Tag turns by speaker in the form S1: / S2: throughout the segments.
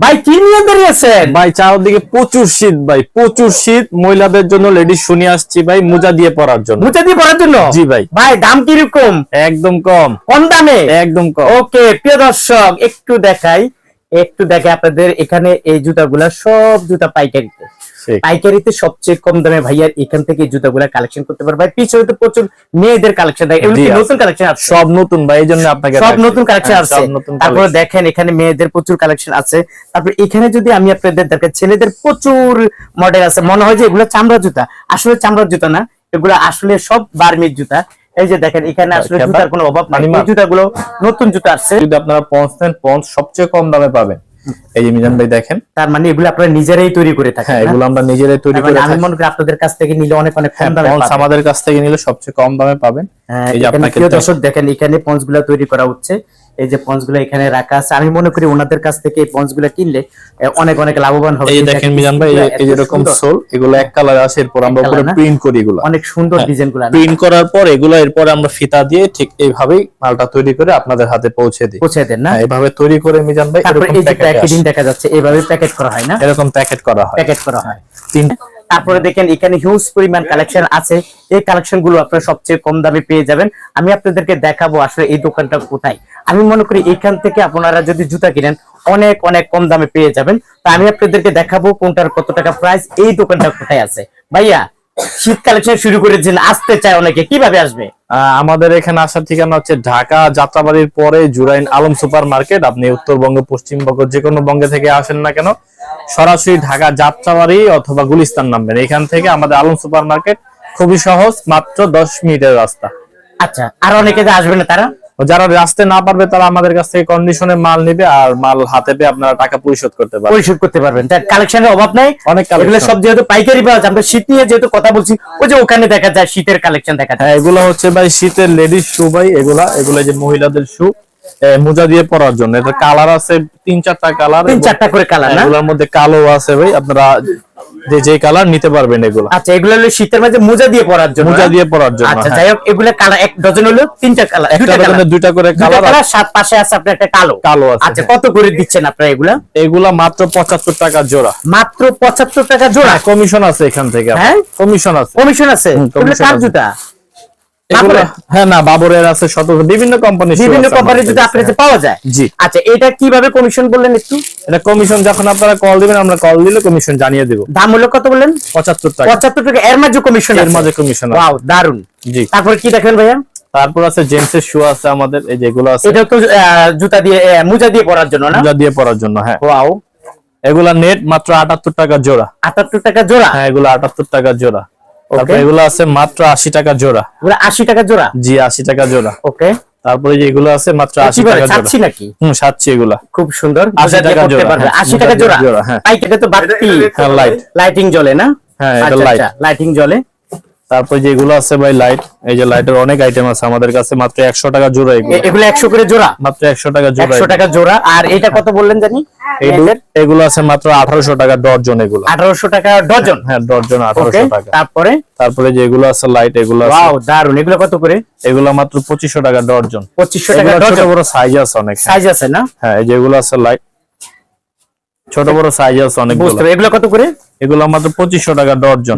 S1: ভাই কি নিয়ে দাঁড়িয়েছেন
S2: ভাই চারদিকে প্রচুর শীত ভাই প্রচুর শীত। মহিলাদের জন্য লেডিস শুনে আসছি ভাই মোজা দিয়ে পরার জন্য।
S1: মোজা দিয়ে পড়ার জন্য?
S2: জি ভাই।
S1: ভাই দাম কীরকম?
S2: একদম কম।
S1: কম দামে?
S2: একদম কম।
S1: ওকে প্রিয় দর্শক একটু দেখাই। একটু দেখে আপনাদের এখানে এই জুতাগুলা সব জুতা পাইকারিতে। পাইকারিতে সবচেয়ে কম দামে ভাইয়ার এখান থেকে জুতাগুলা কালেকশন করতে পারবে। ভাই পিছনে তো প্রচুর মেয়েদের কালেকশন এগুলো
S2: আছে।
S1: নতুন কালেকশন আছে?
S2: সব নতুন ভাই এই জন্য আপনাকে
S1: সব নতুন কালেকশন
S2: হ্যাঁ,
S1: আছে। তারপরে দেখেন এখানে মেয়েদের প্রচুর কালেকশন আছে। তারপর এখানে যদি আমি আপনাদের দেখেন ছেলেদের প্রচুর মডেল আছে। মনে হয় যে এগুলো চামড়া জুতা। আসলে চামড়ার জুতা না এগুলো আসলে সব বার্মির জুতা। এই যে দেখেন এখানে আসলে জুতার কোনো অভাব নাই। জুতাগুলো নতুন জুতা আসছে।
S2: যদি আপনারা পঞ্চ নেন পঞ্চ সবচেয়ে কম দামে পাবেন। এই যে মিজান ভাই দেখেন।
S1: তার মানে এগুলো আপনারা নিজেরাই তৈরি করে থাকেন
S2: হ্যাঁ এগুলো আমরা নিজেরাই তৈরি করে
S1: মানে আমি মনে করি আপনাদের কাছ থেকে নিলে অনেক অনেক কম
S2: হ্যাঁ
S1: দামে পাবেন।
S2: আমাদের কাছ থেকে নিলে সবচেয়ে কম দামে পাবেন।
S1: হ্যাঁ,
S2: এই যে আপনাকে
S1: দর্শক দেখেন এখানে পঞ্চগুলা তৈরি করা হচ্ছে। এই যে পঞ্চগুলা এখানে রাখা আছে আমি মনে করি ওনাদের কাছ থেকে এই পঞ্চগুলা কিনলে অনেক অনেক লাভবান হবে।
S2: এই দেখেন মিজান ভাই এই
S1: সুন্দর।
S2: সোল এগুলো এক কালার আছে এরপর আমরা উপরে প্রিন্ট করি এগুলো।
S1: অনেক সুন্দর ডিজাইনগুলা
S2: প্রিন্ট করার পর এগুলো এরপর আমরা ফিতা দিয়ে ঠিক এইভাবেই মালটা তৈরি করে আপনাদের হাতে পৌঁছে দিই।
S1: পৌঁছে দেন না?
S2: হ্যাঁ, এইভাবে তৈরি করে মিজান ভাই এরকম প্যাকেটিং
S1: দেখা যাচ্ছে এইভাবে প্যাকেট করা হয় না?
S2: এরকম প্যাকেট করা হয়।
S1: প্যাকেট করা হয়।
S2: তিন
S1: তারপরে দেখেন, এখানে হিউজ পরিমাণ কালেকশন আছে। এই কালেকশনগুলো আপনারা সবচেয়ে কম দামে পেয়ে যাবেন। আমি আপনাদেরকে দেখাবো আসলে এই দোকানটা কোথায়। আমি মনে করি এখান থেকে আপনারা যদি জুতা কিনেন, অনেক অনেক কম দামে পেয়ে যাবেন। তা আমি আপনাদেরকে দেখাবো কোনটার কত টাকা প্রাইস এই দোকানটা কোথায় আছে? ভাইয়া, শীত কালেকশন শুরু করেছেন আসতে চায় অনেকে। কীভাবে আসবে?
S2: আমাদের এখানে আসার ঠিকানা হচ্ছে ঢাকা যাত্রাবাড়ির পরে জুরাইন আলম সুপার মার্কেট আপনি উত্তরবঙ্গ, পশ্চিমবঙ্গ যে কোনো বঙ্গে থেকে আসেন না কেন সরাসরি ঢাকা যাত্রাবাড়ি অথবা গুলিস্তান নামবেন। এখান থেকে আমাদের আলম সুপার মার্কেট খুবই সহজ মাত্র দশ মিনিটের রাস্তা।
S1: আচ্ছা আর অনেকে যে আসবে না তারা?
S2: যারা আসতে না পারবে তারা আমাদের কাছ থেকে কন্ডিশনে মাল নিবে আর মাল হাতে পেয়ে আপনারা টাকা পরিশোধ করতে পারবেন।
S1: পরিশোধ করতে পারবেন। কালেকশনের অভাব নাই।
S2: অনেক।
S1: এগুলো সব যেহেতু পাইকারি পাওয়া যায় আমরা শীত নিয়ে যেহেতু কথা বলছি ওই যে ওখানে দেখা যায় শীতের কালেকশন দেখা যায়।
S2: হ্যাঁ এগুলো হচ্ছে ভাই শীতের লেডিস শু ভাই এগুলা এগুলো যে মহিলাদের শু মোজা দিয়ে পরার জন্য। এটা কালার আছে তিন চারটা কালার
S1: তিন চারটা করে কালার না?
S2: এগুলোর মধ্যে কালো আছে ভাই আপনারা যে যে কালার নিতে পারবেন এগুলো।
S1: আচ্ছা এগুলো হলো শীতের মাঝে মোজা দিয়ে পরার জন্য
S2: মোজা দিয়ে পরার জন্য
S1: আচ্ছা
S2: হ্যাঁ।
S1: যাই হোক এগুলো কালার এক ডজন হলো তিনটা কালার
S2: একটা ডজনে দুইটা করে কালার
S1: কালার সাত পাশে আছে আপনার একটা কালো।
S2: কালো আছে
S1: আচ্ছা
S2: হ্যাঁ।
S1: কত করে দিচ্ছেন আপনারা এগুলা?
S2: এগুলা মাত্র পঁচাত্তর টাকা জোড়া।
S1: মাত্র পঁচাত্তর টাকা জোড়া?
S2: কমিশন আছে এখান থেকে।
S1: হ্যাঁ?
S2: কমিশন আছে।
S1: কমিশন আছে? কার জুতা?
S2: হ্যাঁ না বাবরের আছে শত বিভিন্ন কোম্পানি
S1: বিভিন্ন কোম্পানির জুতা আপনার কাছে পাওয়া যায়।
S2: জি।
S1: আচ্ছা এটা কীভাবে কমিশন বললেন একটু?
S2: এটা কমিশন যখন আপনারা কল দিবেন আমরা কল দিলে কমিশন জানিয়ে দেব।
S1: দাম হলো কত বললেন?
S2: পঁচাত্তর টাকা।
S1: পঁচাত্তর টাকা। এর মাঝে কমিশন
S2: এর মাঝে কমিশন
S1: ওয়াও দারুণ
S2: জি।
S1: তারপরে কি দেখেন ভাইয়া?
S2: তারপর আছে জেন্টসের শু আছে আমাদের এই যেগুলো আছে।
S1: এটা তো জুতা দিয়ে মোজা দিয়ে পরার জন্য না?
S2: মোজা দিয়ে পরার জন্য হ্যাঁ।
S1: ওয়াও।
S2: এগুলা নেট মাত্র আটাত্তর টাকা জোড়া।
S1: আটাত্তর টাকা জোড়া?
S2: হ্যাঁ এগুলো আটাত্তর টাকা জোড়া। তারপর এগুলো আছে মাত্র আশি টাকা জোড়া।
S1: ওগুলো আশি টাকা জোড়া?
S2: জি আশি টাকা জোড়া।
S1: ওকে
S2: তারপরে যে এগুলো আছে মাত্র আশি
S1: কি বলে
S2: টাকা জোড়া।
S1: নাকি?
S2: হম সাতছি এগুলো।
S1: খুব সুন্দর।
S2: 80 টাকা জোড়া,
S1: পারবে।
S2: হ্যাঁ,
S1: 80 টাকা জোড়া।
S2: হ্যাঁ।
S1: পাইকারিতে তো বাড়তি।
S2: হ্যাঁ লাইট
S1: লাইটিং জ্বলে না?
S2: হ্যাঁ, এটা
S1: আচ্ছা, আচ্ছা, লাইটিং জ্বলে।
S2: তারপর যেগুলো আছে ভাই লাইট এই যে লাইটের অনেক আইটেম আছে আমাদের কাছে মাত্র একশো টাকা জোড়া এগুলো।
S1: একশো করে জোড়া?
S2: মাত্র একশো টাকা জোড়া
S1: একশো টাকা জোড়া। আর এটা কত বললেন জানি?
S2: এগুলো আছে মাত্র আঠারোশো টাকা ডজন এগুলো।
S1: আঠারোশো টাকা ডজন?
S2: হ্যাঁ ডজন আঠারোশো টাকা।
S1: তারপরে?
S2: তারপরে যেগুলো আছে লাইট এগুলো
S1: দারুণ এগুলো কত করে?
S2: এগুলো মাত্র পঁচিশশো টাকা ডজন।
S1: পঁচিশশো টাকা
S2: বড় সাইজ আছে অনেক।
S1: সাইজ আছে না?
S2: হ্যাঁ যেগুলো আছে লাইট ছোট বড় সাইজ আছে
S1: বুঝতে এগুলো কত করে?
S2: এগুলো মাত্র পঁচিশশো টাকা ডজন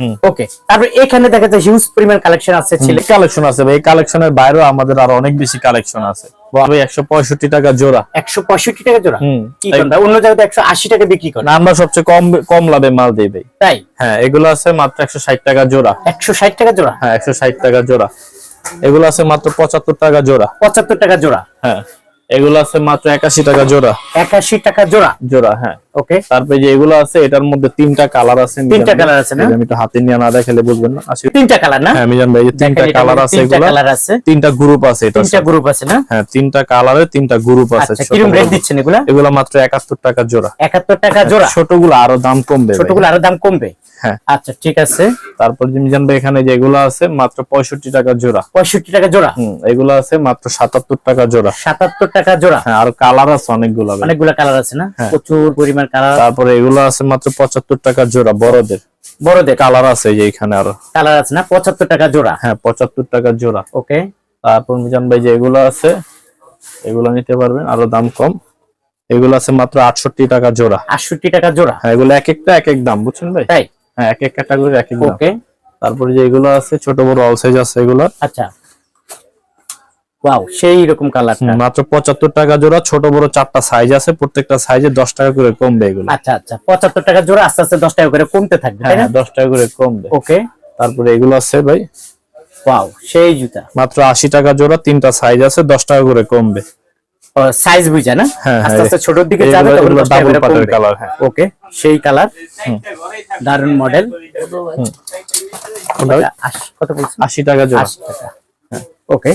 S2: হুম।
S1: ওকে। তারপরে এখানে দেখা যায় হিউজ পরিমাণ কালেকশন আছে ছেলে।
S2: কালেকশন আছে ভাই। এই কালেকশনের বাইরেও আমাদের আরও অনেক বেশি কালেকশন আছে। একশো পঁয়ষট্টি টাকা জোড়া।
S1: একশো পঁয়ষট্টি টাকা? অন্য জায়গায় একশো আশি টাকা বিক্রি করেন
S2: না আমরা সবচেয়ে কম কম লাভে মাল দিই ভাই।
S1: তাই?
S2: হ্যাঁ এগুলো আছে মাত্র একশো ষাট টাকা জোড়া।
S1: একশো ষাট টাকা জোড়া?
S2: হ্যাঁ একশো ষাট টাকা জোড়া। এগুলো আছে মাত্র পঁচাত্তর টাকা জোড়া।
S1: পঁচাত্তর টাকা জোড়া।
S2: হ্যাঁ। এগুলো আছে মাত্র একাশি টাকা জোড়া।
S1: একাশি টাকা জোড়া?
S2: জোড়া হ্যাঁ।
S1: ওকে
S2: তারপরে যে এগুলো আছে এটার মধ্যে তিনটা কালার আছে
S1: তিনটা colour আছে না?
S2: আমি একটু হাতে নিয়ে না দেখালে বুঝবেন না। আসলে
S1: তিনটা কালার না?
S2: হ্যাঁ মিজান ভাই তিনটা কালার আছে
S1: তিনটা
S2: এগুলো।
S1: কালার আছে।
S2: তিনটা গ্রুপ আছে এটা।
S1: তিনটা গ্রুপ আছে না?
S2: হ্যাঁ তিনটা কালারে তিনটা গ্রুপ আছে
S1: আচ্ছা কীরকম রেট দিচ্ছেন এগুলা?
S2: এগুলো মাত্র একাত্তর টাকা জোড়া।
S1: একাত্তর টাকা জোড়া?
S2: ছোটগুলো আরও দাম কমবে
S1: ছোটগুলো আরও দাম কমবে?
S2: হ্যাঁ।
S1: আচ্ছা ঠিক আছে।
S2: তারপর মিজান ভাই এখানে যেগুলো আছে মাত্র পঁয়ষট্টি টাকা জোড়া।
S1: পঁয়ষট্টি টাকা জোড়া?
S2: হুম এগুলো আছে মাত্র সাতাত্তর টাকা জোড়া।
S1: সাতাত্তর টাকা জোড়া?
S2: হ্যাঁ আর কালার আছে অনেকগুলো।
S1: অনেকগুলো কালার আছে না?
S2: হ্যাঁ।
S1: প্রচুর পরিমাণ কালার
S2: তারপরে এগুলো আছে মাত্র পঁচাত্তর টাকা জোড়া বড়দের।
S1: বড়দের।
S2: কালার আছে যে এখানে আরও।
S1: কালার আছে না? পঁচাত্তর টাকা জোড়া?
S2: হ্যাঁ পঁচাত্তর টাকা জোড়া।
S1: ওকে।
S2: তারপর মিজান ভাই যে এগুলো আছে এগুলো নিতে পারবেন আরও দাম কম। এগুলো আছে মাত্র আটষট্টি টাকা জোড়া।
S1: আটষট্টি টাকা জোড়া?
S2: হ্যাঁ এগুলো এক একটা এক এক দাম বুঝছেন ভাই?
S1: তাই?
S2: হ্যাঁ এক এক ক্যাটাগরি এক এক দাম।
S1: ওকে।
S2: তারপরে যে এগুলো আছে ছোট বড় অল সাইজ আছে এগুলো।
S1: আচ্ছা। ওয়াও সেই রকম কালারটা
S2: মাত্র পঁচাত্তর টাকা জোড়া ছোট বড় চারটা সাইজ আছে প্রত্যেকটা সাইজে দশ টাকা করে কমবে এগুলো।
S1: আচ্ছা আচ্ছা পঁচাত্তর টাকা জোড়া আস্তে আস্তে দশ টাকা করে কমতে থাকবে তাই না?
S2: হ্যাঁ দশ টাকা করে কমবে।
S1: ওকে
S2: তারপরে এগুলো আছে ভাই।
S1: ওয়াও সেই জুতা।
S2: মাত্র আশি টাকা জোড়া তিনটা সাইজ আছে দশ টাকা করে কমবে।
S1: সাইজ বুঝা না?
S2: হ্যাঁ,
S1: আস্তে
S2: হ্যাঁ,
S1: আস্তে ছোটর দিকে যাবে তখন করে
S2: পাটের colour, হ্যাঁ।
S1: ওকে সেই কালার দারুণ মডেল কত বলছেন?
S2: আশি টাকা জোড়া।
S1: ওকে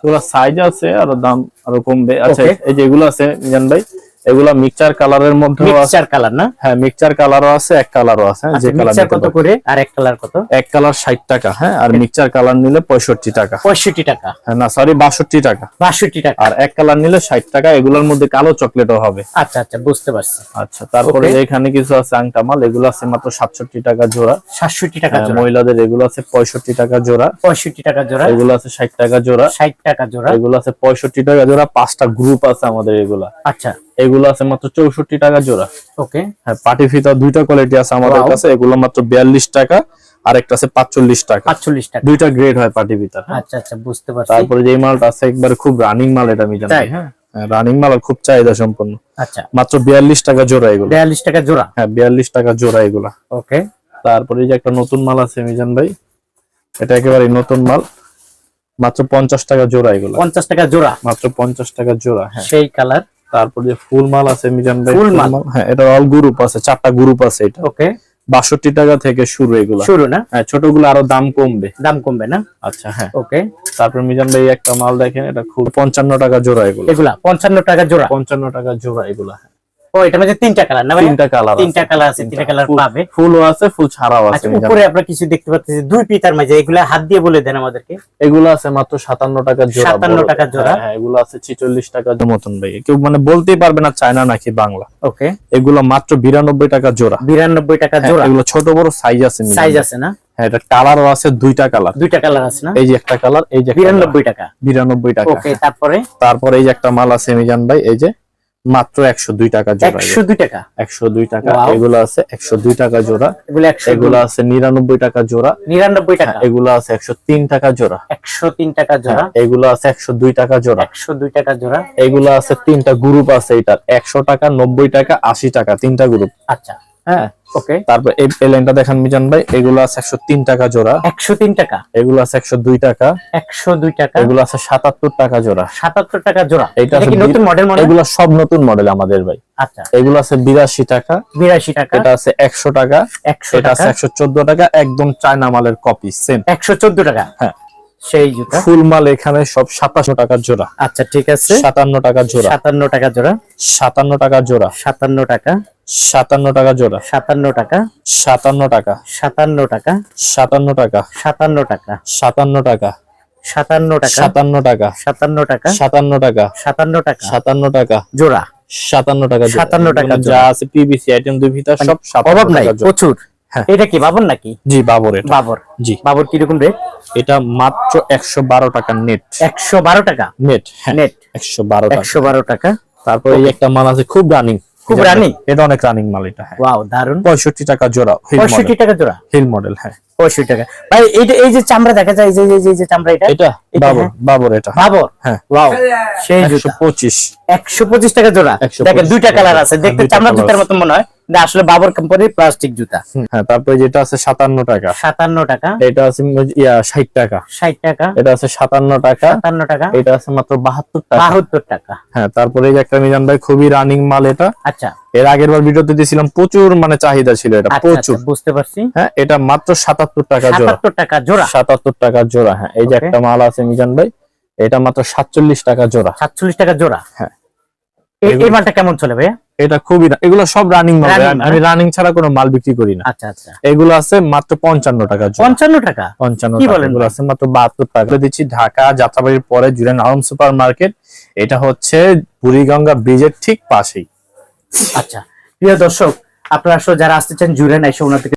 S2: এগুলো সাইজ আছে আর দাম আরও কমবে আচ্ছা. এই যে এগুলো আছে মিজান ভাই এগুলা মিক্সচার কালারের মধ্যেও আছে।
S1: মিক্সচার কালার না?
S2: হ্যাঁ মিক্সচার কালারও আছে এক কালারও আছে হ্যাঁ, যে
S1: আচ্ছা
S2: কালার
S1: কত করে? আর এক কালার কত?
S2: এক কালার ষাট টাকা হ্যাঁ আর মিক্সচার কালার নিলে পঁয়ষট্টি টাকা।
S1: পঁয়ষট্টি টাকা।
S2: হ্যাঁ না সরি বাষট্টি টাকা।
S1: বাষট্টি টাকা।
S2: আর এক কালার নিলে ষাট টাকা এগুলোর মধ্যে কালো চকলেটও হবে।
S1: আচ্ছা আচ্ছা বুঝতে পারছি।
S2: আচ্ছা তারপরে এখানে কিছু আছে আংটা মাল এগুলো আছে মাত্র সাতষট্টি টাকা জোড়া।
S1: সাতষট্টি টাকা
S2: হ্যাঁ,
S1: জোড়া।
S2: মহিলাদের এগুলো আছে পঁয়ষট্টি টাকা জোড়া।
S1: পঁয়ষট্টি টাকা জোড়া।
S2: এগুলো আছে ষাট টাকা জোড়া।
S1: ষাট টাকা জোড়া।
S2: এগুলো আছে পঁয়ষট্টি টাকা জোড়া। পাঁচটা গ্রুপ আছে আমাদের এগুলা।
S1: আচ্ছা।
S2: এগুলো আছে মাত্র চৌষট্টি টাকা জোড়া।
S1: ওকে
S2: হ্যাঁ পাটি ফিতা দুইটা কোয়ালিটি আছে আমাদের কাছে এগুলো মাত্র বিয়াল্লিশ টাকা আর একটা আছে পাঁচচল্লিশ টাকা।
S1: পাঁচচল্লিশ টাকা।
S2: দুইটা গ্রেড হয় পাটি ফিতার হ্যাঁ।
S1: আচ্ছা আচ্ছা বুঝতে পারছি।
S2: তারপরে যে মালটা আছে একবারে খুব রানিং মাল এটা আমি জানি হ্যাঁ। রানিং মাল খুব চাহিদা সম্পন্ন।
S1: আচ্ছা।
S2: মাত্র বিয়াল্লিশ টাকা জোড়া এগুলো।
S1: বিয়াল্লিশ টাকা জোড়া?
S2: হ্যাঁ বিয়াল্লিশ টাকা জোড়া এগুলা।
S1: ওকে
S2: তারপরে যে একটা নতুন মাল আছে মিজান ভাই এটা একেবারে নতুন মাল। মাত্র পঞ্চাশ টাকা জোড়া এগুলা।
S1: পঞ্চাশ টাকা জোড়া।
S2: মাত্র পঞ্চাশ টাকা জোড়া হ্যাঁ।
S1: সেই কালার
S2: তারপর যে ফুল মাল আছে মিজান ভাই
S1: ফুল মাল।
S2: হ্যাঁ এটা অল গ্রুপ আছে চারটা গ্রুপ আছে এটা।
S1: ওকে
S2: বাষট্টি টাকা থেকে শুরু এগুলো।
S1: শুরু না?
S2: হ্যাঁ ছোটগুলো আরও দাম কমবে।
S1: দাম কমবে না?
S2: আচ্ছা হ্যাঁ।
S1: ওকে
S2: তারপর মিজান ভাই একটা মাল দেখেন এটা খুব পঞ্চান্ন টাকা জোড়া এগুলো।
S1: এগুলা পঞ্চান্ন টাকা জোড়া।
S2: পঞ্চান্ন টাকা জোড়া এগুলা
S1: ও এটা মধ্যে তিনটা কালার না
S2: তিনটা কালার
S1: তিনটা কালার আছে তিনটা কালার পাবে।
S2: ফুলও আছে ফুল ছাড়াও আছে
S1: উপরে আপনারা কিছু দেখতে পাচ্ছেন দুই পিতার মাঝে এগুলা হাত দিয়ে বলে দেন আমাদেরকে।
S2: এগুলো আছে মাত্র সাতান্ন টাকা জোড়া
S1: 57 টাকা জোড়া।
S2: হ্যাঁ, হ্যাঁ, এগুলো আছে ছিচল্লিশ টাকা মতন ভাই কেউ মানে বলতেই পারবে না চায়না নাকি বাংলা।
S1: ওকে।
S2: এগুলো মাত্র বিরানব্বই টাকা জোড়া।
S1: বিরানব্বই টাকা
S2: হ্যাঁ,
S1: জোড়া।
S2: এগুলো ছোট বড় সাইজ আছে
S1: সাইজ আছে না?
S2: হ্যাঁ এটা কালারও আছে দুইটা কালার
S1: দুইটা কালার আছে না?
S2: এই যে একটা কালার এই যে
S1: বিরানব্বই টাকা।
S2: বিরানব্বই টাকা।
S1: ওকে তারপরে?
S2: তারপরে এই যে একটা মাল আছে মিজান ভাই এই যে মাত্র একশো দুই টাকা জোড়া
S1: একশো দুই টাকা?
S2: একশো দুই টাকা. এগুলো আছে একশো দুই টাকা জোড়া।
S1: এগুলো
S2: আছে নিরানব্বই টাকা জোড়া।
S1: নিরানব্বই টাকা।
S2: এগুলো আছে একশো তিন টাকা জোড়া।
S1: একশো তিন টাকা জোড়া।
S2: হ্যাঁ, এগুলো আছে একশো দুই টাকা জোড়া।
S1: একশো দুই টাকা জোড়া।
S2: এগুলো আছে তিনটা গ্রুপ আছে এটার। একশো টাকা নব্বই টাকা আশি টাকা তিনটা গ্রুপ
S1: আচ্ছা।
S2: হ্যাঁ
S1: ওকে
S2: তারপর এই লাইনটা দেখেন মিজান ভাই এগুলো আছে একশো তিন টাকা জোড়া।
S1: একশো তিন টাকা।
S2: এগুলো আছে একশো দুই টাকা।
S1: একশো দুই টাকা।
S2: এগুলো আছে সাতাত্তর টাকা জোড়া।
S1: সাতাত্তর টাকা জোড়া।
S2: এটা
S1: কি নতুন মডেল মনে
S2: এগুলো সব নতুন মডেল আমাদের ভাই।
S1: আচ্ছা।
S2: এগুলো আছে বিরাশি টাকা।
S1: বিরাশি টাকা।
S2: এটা আছে একশো টাকা।
S1: একশো
S2: এটা আছে
S1: টাকা।
S2: একশো চোদ্দ টাকা একদম চায়না মালের কপি সেম
S1: একশো চোদ্দ টাকা।
S2: হ্যাঁ।
S1: সেই জুতা।
S2: ফুল মাল এখানে সব সাতাশো টাকা জোড়া।
S1: আচ্ছা ঠিক আছে।
S2: সাতান্ন টাকা জোড়া।
S1: সাতান্ন টাকা জোড়া।
S2: সাতান্ন টাকা জোড়া।
S1: সাতান্ন টাকা।
S2: সাতান্ন টাকা জোড়া
S1: সাতান্ন টাকা
S2: সাতান্ন টাকা
S1: সাতান্ন টাকা
S2: সাতান্ন টাকা
S1: সাতান্ন টাকা
S2: সাতান্ন টাকা
S1: সাতান্ন টাকা
S2: সাতান্ন টাকা
S1: সাতান্ন টাকা
S2: সাতান্ন টাকা
S1: সাতান্ন টাকা
S2: সাতান্ন টাকা
S1: জোড়া
S2: সাতান্ন টাকা।
S1: 57 টাকা
S2: মানে যা আছে পিবিসি আইটেম দুই ভিতর সব সাতান্ন
S1: অভাব নাই প্রচুর
S2: হ্যাঁ।
S1: এটা কি বাবর নাকি
S2: জি বাবর এটা
S1: বাবর
S2: জি
S1: বাবর কীরকম রেট
S2: এটা মাত্র একশো বারো টাকা নেট
S1: একশো বারো টাকা
S2: নেট হ্যাঁ
S1: নেট
S2: একশো বারো টাকা
S1: একশো বারো টাকা
S2: তারপরে এই একটা মাল আছে খুব রানিং
S1: খুব running?
S2: এটা অনেক রানিং মাল এটা হ্যাঁ।
S1: ওয়াও দারুণ
S2: পঁয়ষট্টি টাকা জোড়া হিল
S1: পঁয়ষট্টি
S2: মডেল
S1: টাকা জোড়া?
S2: হিল মডেল হ্যাঁ।
S1: পঁয়ষট্টি টাকা। ভাই এইটা এই যে চামড়া দেখা যায় এই যে এই যে- চামড়া এটা?
S2: এটা
S1: এটা
S2: বাবর
S1: হ্যাঁ।
S2: বাবর এটা।
S1: বাবর?
S2: হ্যাঁ।
S1: ওয়াও সেই
S2: একশো
S1: জুতা
S2: পঁচিশ।
S1: একশো পঁচিশ টাকা জোড়া।
S2: 125
S1: দেখেন দুইটা কালার আছে।
S2: হ্যাঁ,
S1: দেখতে চামড়া জুতার মতো মনে হয়। আসলে বাবর কোম্পানির প্লাস্টিক জুতা।
S2: হ্যাঁ তারপরে যেটা আছে সাতান্ন টাকা।
S1: সাতান্ন টাকা।
S2: এটা আছে ইয়া ষাট টাকা।
S1: ষাট টাকা।
S2: এটা আছে সাতান্ন টাকা।
S1: সাতান্ন টাকা।
S2: এটা আছে মাত্র বাহাত্তর টাকা।
S1: বাহাত্তর টাকা।
S2: হ্যাঁ তারপরে এই যে একটা মিজান ভাই খুবই রানিং মাল এটা।
S1: আচ্ছা।
S2: এর আগের বার ভিডিওতে দিয়েছিলাম প্রচুর মানে চাহিদা ছিল এটা
S1: আচ্ছা,
S2: প্রচুর।
S1: আচ্ছা, বুঝতে পারছি।
S2: হ্যাঁ এটা মাত্র সাতাত্তর টাকা জোড়া।
S1: সাতাত্তর টাকা জোড়া।
S2: সাতাত্তর টাকা জোড়া হ্যাঁ এই যে একটা মাল আছে মিজান ভাই এটা মাত্র সাতচল্লিশ টাকা জোড়া।
S1: সাতচল্লিশ টাকা জোড়া।
S2: হ্যাঁ।
S1: এই মালটা কেমন চলে ভাইয়া?
S2: এটা খুবই এগুলো সব রানিং মাল আমি রানিং ছাড়া কোনো মাল বিক্রি করি না।
S1: আচ্ছা আচ্ছা।
S2: এগুলো আছে মাত্র পঞ্চান্ন টাকা
S1: পঞ্চান্ন টাকা?
S2: পঞ্চান্ন এগুলো আছে মাত্র বাহাত্তর টাকা। দিচ্ছি ঢাকা যাত্রাবাড়ির পরে জুরেন আরম সুপার মার্কেট। এটা হচ্ছে বুড়িগঙ্গা ব্রিজের ঠিক পাশেই।
S1: আচ্ছা। প্রিয় দর্শক আপনারা যারা আসতে চান জুরেন এসে ওনার থেকে